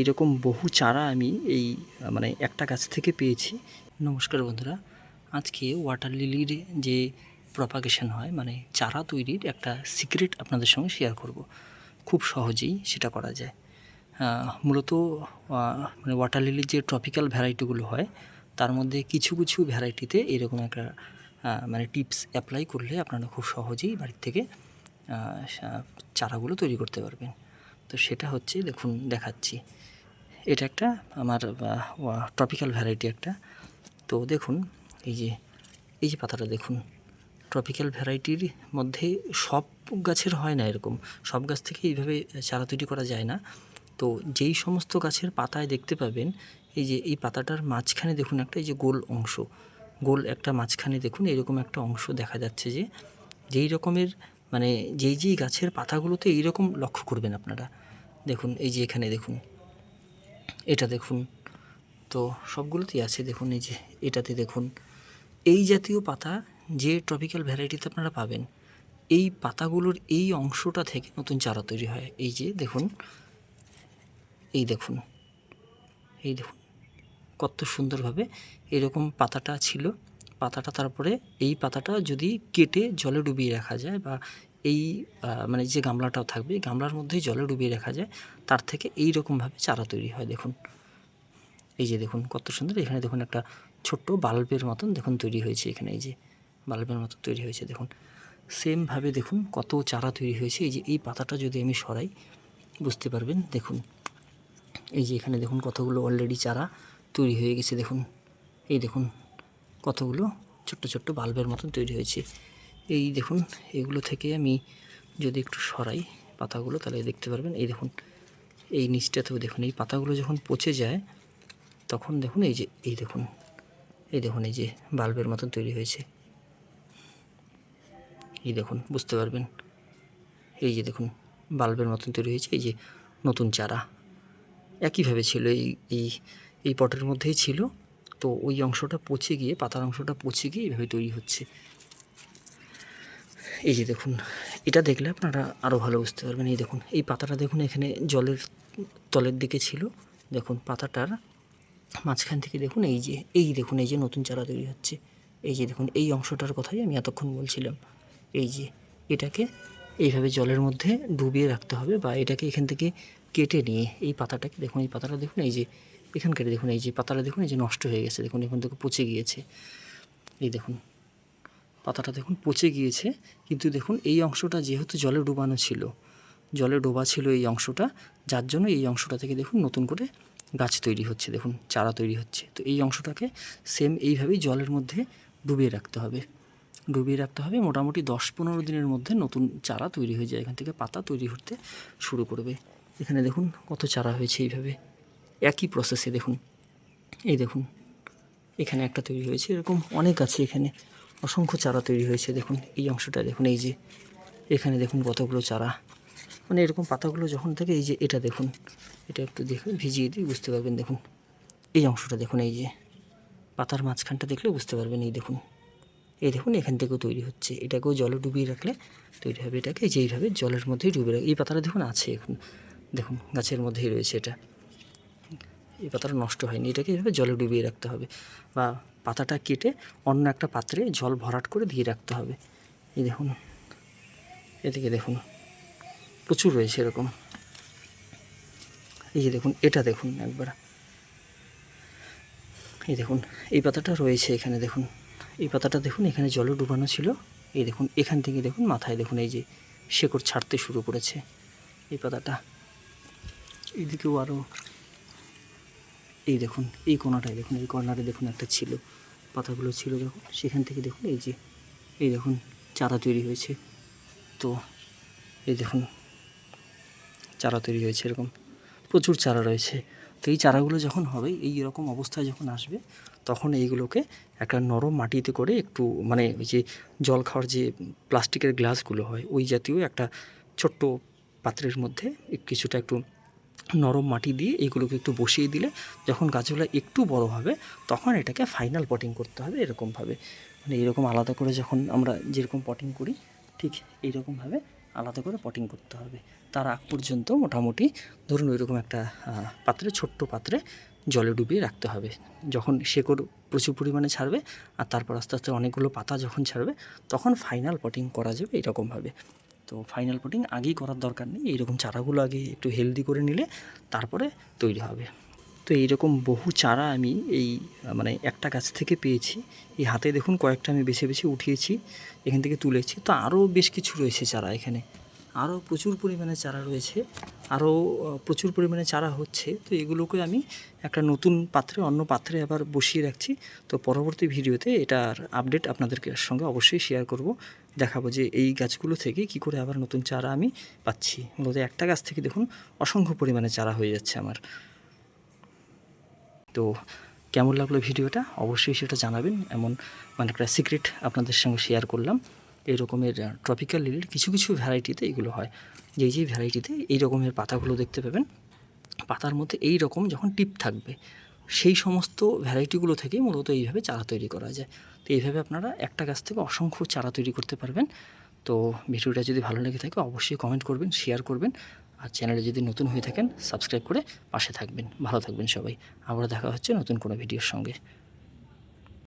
এরকম বহু চারা আমি এই মানে একটা গাছ থেকে পেয়েছি। নমস্কার বন্ধুরা, আজকে ওয়াটার লিলির যে প্রপাগেশন হয় মানে চারা তৈরির একটা সিক্রেট আপনাদের সঙ্গে শেয়ার করব। খুব সহজেই সেটা করা যায়। মূলত মানে ওয়াটার লিলির যে ট্রপিক্যাল ভ্যারাইটিগুলো হয়, তার মধ্যে কিছু কিছু ভ্যারাইটিতে এরকম একটা মানে টিপস অ্যাপ্লাই করলে আপনারা খুব সহজেই বাড়ির থেকে চারাগুলো তৈরি করতে পারবেন। তো সেটা হচ্ছে, দেখুন, দেখাচ্ছি। এটা একটা আমার ট্রপিক্যাল ভ্যারাইটি একটা। তো দেখুন, এই যে এই যে পাতাটা দেখুন ট্রপিক্যাল ভ্যারাইটির মধ্যে সব গাছের হয় না এরকম। সব গাছ থেকে এইভাবে চারা তৈরি করা যায় না। তো যেই সমস্ত গাছের পাতায় দেখতে পাবেন, এই যে, এই পাতাটার মাঝখানে দেখুন একটা, এই যে, গোল অংশ। গোল একটা মাঝখানে দেখুন, এরকম একটা অংশ দেখা যাচ্ছে যে, যেই রকমের মানে যেই যেই গাছের পাতাগুলোতে এইরকম লক্ষ্য করবেন আপনারা। দেখুন, এই যে এখানে দেখুন। এটা দেখুন। তো সবগুলোতেই আছে দেখুন, এই যে এটাতে দেখুন। এই জাতীয় পাতা যে ট্রপিক্যাল ভ্যারাইটিতে আপনারা পাবেন, এই পাতাগুলোর এই অংশটা থেকে নতুন চারা তৈরি হয়। এই যে দেখুন, এই দেখুন এই দেখুন, কত সুন্দরভাবে এরকম পাতাটা ছিল। পাতাটা তারপরে এই পাতাটা যদি কেটে জলে ডুবিয়ে রাখা যায় বা এই মানে যে গামলাটাও থাকবে, এই গামলার মধ্যেই জলে ডুবিয়ে রাখা যায়, তার থেকে এই রকমভাবে চারা তৈরি হয়। দেখুন, এই যে দেখুন কত সুন্দর, এখানে দেখুন একটা ছোট্ট বাল্বের মতন দেখুন তৈরি হয়েছে এখানে, এই যে বাল্বের মতো তৈরি হয়েছে। দেখুন, সেমভাবে দেখুন কত চারা তৈরি হয়েছে। এই যে, এই পাতাটা যদি আমি সরাই, বুঝতে পারবেন, দেখুন, এই যে এখানে দেখুন কতগুলো অলরেডি চারা তৈরি হয়ে গেছে। দেখুন, এই দেখুন কতগুলো ছোট্ট ছোট্ট বাল্বের মতন তৈরি হয়েছে। এই দেখুন, এগুলো থেকে আমি যদি একটু সরাই পাতাগুলো, তাহলে দেখতে পারবেন। এই দেখুন, এই নিচটাতেও দেখুন, এই পাতাগুলো যখন পচে যায়, তখন দেখুন এই যে, এই দেখুন এই দেখুন, এই যে বাল্বের মতন তৈরি হয়েছে। এই দেখুন, বুঝতে পারবেন? এই যে দেখুন, বাল্বের মতন তৈরি হয়েছে, এই যে নতুন চারা। একইভাবে ছিল, এই এই এই পটের মধ্যেই ছিল। তো ওই অংশটা পচে গিয়ে, পাতার অংশটা পচে গিয়ে এইভাবে তৈরি হচ্ছে। এই যে দেখুন, এটা দেখলে আপনারা আরও ভালো বুঝতে পারবেন। এই দেখুন, এই পাতাটা দেখুন, এখানে জলের তলের দিকে ছিল। দেখুন, পাতাটার মাঝখান থেকে দেখুন, এই যে, এই দেখুন, এই যে নতুন চারা তৈরি হচ্ছে। এই যে দেখুন, এই অংশটার কথাই আমি এতক্ষণ বলছিলাম। এই যে, এটাকে এইভাবে জলের মধ্যে ডুবিয়ে রাখতে হবে বা এটাকে এখান থেকে কেটে নিয়ে এই পাতাটাকে দেখুন, এই পাতাটা দেখুন, এই যে, এখানকার দেখুন, এই যে পাতাটা দেখুন, এই যে নষ্ট হয়ে গেছে। দেখুন, এখান থেকে পচে গিয়েছে। এই দেখুন পাতাটা দেখুন পচে গিয়েছে, কিন্তু দেখুন এই অংশটা যেহেতু জলে ডুবানো ছিল, জলে ডোবা ছিল এই অংশটা, যার জন্য এই অংশটা থেকে দেখুন নতুন করে গাছ তৈরি হচ্ছে, দেখুন চারা তৈরি হচ্ছে। তো এই অংশটাকে সেম এইভাবেই জলের মধ্যে ডুবিয়ে রাখতে হবে। ডুবিয়ে রাখতে হবে, মোটামুটি দশ পনেরো দিনের মধ্যে নতুন চারা তৈরি হয়ে যায়, এখান থেকে পাতা তৈরি হতে শুরু করবে। এখানে দেখুন কত চারা হয়েছে এইভাবে। একই প্রসেসে দেখুন, এই দেখুন, এখানে একটা তৈরি হয়েছে, এরকম অনেক আছে এখানে। অসংখ্য চারা তৈরি হয়েছে, দেখুন, এই অংশটা, দেখুন, এই যে এখানে, দেখুন, কতগুলো চারা। মানে এরকম পাতাগুলো যখন থেকে, এই যে এটা দেখুন, এটা একটু দেখুন ভিজিয়ে দিয়ে বুঝতে পারবেন, দেখুন। এই অংশটা, দেখুন, এই যে পাতার মাঝখানটা দেখলে বুঝতে পারবেন, এই দেখুন। এই দেখুন, এখান থেকেও তৈরি হচ্ছে। এটাকেও জলে ডুবিয়ে রাখলে তৈরি হবে এটাকে, এই যে এইভাবে জলের মধ্যেই ডুবে রাখ এই পাতাটা, দেখুন, আছে এখন। দেখুন, গাছের মধ্যেই রয়েছে এটা। এই পাতাটা নষ্ট হয়নি, এটাকে এইভাবে জলে ডুবিয়ে রাখতে হবে। বা পাতাটা কেটে অন্য একটা পাত্রে জল ভরাট করে দিয়ে রাখতে হবে। এই দেখুন, এদিকে দেখুন, প্রচুর রয়েছে এরকম। এই যে দেখুন, এটা দেখুন একবার। এই দেখুন, এই পাতাটা রয়েছে এখানে, দেখুন। এই পাতাটা দেখুন, এখানে জলে ডুবানো ছিল। এই দেখুন, এখান থেকে দেখুন, মাথায় দেখুন, এই যে শেকড় ছাড়তে শুরু করেছে এই পাতাটা। এইদিকেও আরও এই দেখুন, এই কোনাটায় দেখুন, এই কর্নারে দেখুন একটা ছিল, পাতাগুলো ছিল যখন, সেখান থেকে দেখুন এই যে, এই দেখুন চারা তৈরি হয়েছে। তো এই দেখুন চারা তৈরি হয়েছে এরকম, প্রচুর চারা রয়েছে। তো এই চারাগুলো যখন হবে, এই রকম অবস্থায় যখন আসবে, তখন এইগুলোকে একটা নরম মাটিতে করে একটু মানে ওই যে জল খাওয়ার যে প্লাস্টিকের গ্লাসগুলো হয়, ওই জাতীয় একটা ছোট্ট পাত্রের মধ্যে কিছুটা একটু নরম মাটি দিয়ে এইগুলোকে একটু বসিয়ে দিলে যখন গাছগুলো একটু বড় হবে, তখন এটাকে ফাইনাল পটিং করতে হবে এরকমভাবে। মানে এরকম আলাদা করে যখন আমরা যেরকম পটিং করি, ঠিক এইরকমভাবে আলাদা করে পটিং করতে হবে। তার আগ পর্যন্ত মোটামুটি ধরুন ওইরকম একটা পাত্রে, ছোট্ট পাত্রে জলে ডুবিয়ে রাখতে হবে। যখন শেকড় প্রচুর পরিমাণে ছাড়বে আর তারপর আস্তে আস্তে অনেকগুলো পাতা যখন ছাড়বে, তখন ফাইনাল পটিং করা যাবে এরকমভাবে। তো ফাইনাল পটিং আগেই করার দরকার নেই। এইরকম চারাগুলো আগে একটু হেলদি করে নিলে তারপরে তৈরি হবে। তো এইরকম বহু চারা আমি এই মানে একটা গাছ থেকে পেয়েছি। এই হাতে দেখুন কয়েকটা আমি বেছে বেছে উঠিয়েছি, এখান থেকে তুলেছি। তো আরও বেশ কিছু রয়েছে চারা এখানে। আরও প্রচুর পরিমাণে চারা রয়েছে আরও প্রচুর পরিমাণে চারা হচ্ছে। তো এগুলোকে আমি একটা নতুন পাত্রে, অন্য পাত্রে আবার বসিয়ে রাখছি। তো পরবর্তী ভিডিওতে এটার আপডেট আপনাদেরকে সঙ্গে অবশ্যই শেয়ার করব। দেখাবো যে এই গাছগুলো থেকে কি করে আবার নতুন চারা আমি পাচ্ছি। মূলত একটা গাছ থেকে দেখুন অসংখ্য পরিমাণে চারা হয়ে যাচ্ছে আমার। তো কেমন লাগল ভিডিওটা? অবশ্যই সেটা জানাবেন। এমন মানে একটা সিক্রেট আপনাদের সঙ্গে শেয়ার করলাম। এই রকমের ট্রপিক্যাল লিলির কিছু কিছু ভ্যারাইটিতে এগুলো হয়। যেই যেই ভ্যারাইটিতে এই রকমের পাতাগুলো দেখতে পাবেন। পাতার মধ্যে এই রকম যখন টিপ থাকবে, সেই সমস্ত ভ্যারাইটিগুলো থেকেই মূলত এইভাবে চারা তৈরি করা যায়। তো এইভাবে আপনারা একটা গাছ থেকে অসংখ্য চারা তৈরি করতে পারবেন। তো ভিডিওটা যদি ভালো লেগে থাকে, অবশ্যই কমেন্ট করবেন শেয়ার করবেন। আর চ্যানেলে যদি নতুন হয়ে থাকেন সাবস্ক্রাইব করে পাশে থাকবেন। ভালো থাকবেন সবাই। আবার দেখা হচ্ছে নতুন কোনো ভিডিওর সঙ্গে।